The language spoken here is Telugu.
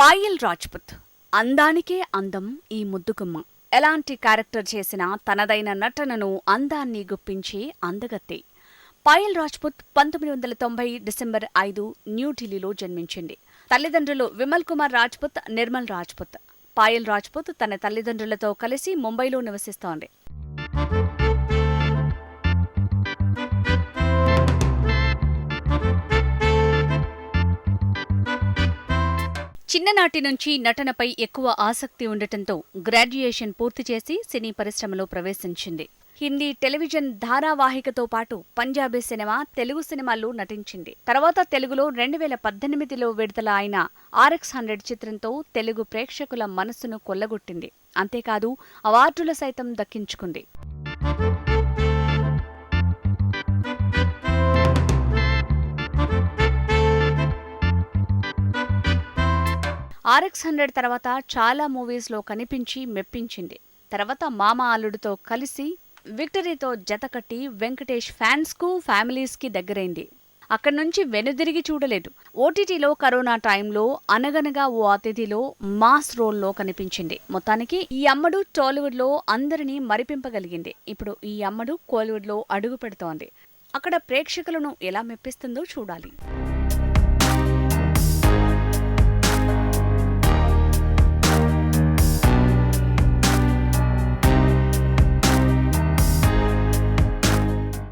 పాయల్ రాజ్పుత్. అందానికే అందం ఈ ముద్దుగుమ్మ. ఎలాంటి క్యారెక్టర్ చేసినా తనదైన నటనను అందాన్ని గుప్పించే అందగత్తే. పాయల్ రాజ్పుత్ పంతొమ్మిది వందల తొంభై డిసెంబర్ ఐదు న్యూఢిల్లీలో జన్మించింది. తల్లిదండ్రులు విమల్ కుమార్ రాజ్పుత్ నిర్మల్ రాజ్పుత్. పాయల్ రాజ్పుత్ తన తల్లిదండ్రులతో కలిసి ముంబైలో నివసిస్తోంది. చిన్ననాటి నుంచి నటనపై ఎక్కువ ఆసక్తి ఉండటంతో గ్రాడ్యుయేషన్ పూర్తి చేసి సినీ పరిశ్రమలో ప్రవేశించింది. హిందీ టెలివిజన్ ధారావాహికతో పాటు పంజాబీ సినిమా తెలుగు సినిమాల్లో నటించింది. తర్వాత తెలుగులో రెండు వేల పద్దెనిమిదిలో విడుదల అయిన ఆర్ఎక్స్ హండ్రెడ్ చిత్రంతో తెలుగు ప్రేక్షకుల మనస్సును కొల్లగొట్టింది. అంతేకాదు అవార్డులు సైతం దక్కించుకుంది. ఆర్ఎక్స్ హండ్రెడ్ తర్వాత చాలా మూవీస్లో కనిపించి మెప్పించింది. తర్వాత మామ అల్లుడితో కలిసి విక్టరీతో జతకట్టి వెంకటేష్ ఫ్యాన్స్కు ఫ్యామిలీస్కి దగ్గరైంది. అక్కడి నుంచి వెనుదిరిగి చూడలేదు. ఓటీటీలో కరోనా టైంలో అనగనగా ఓ అతిథిలో మాస్ రోల్లో కనిపించింది. మొత్తానికి ఈ అమ్మడు టాలీవుడ్లో అందరినీ మరిపింపగలిగింది. ఇప్పుడు ఈ అమ్మడు కోలీవుడ్లో అడుగు పెడుతోంది. అక్కడ ప్రేక్షకులను ఎలా మెప్పిస్తుందో చూడాలి.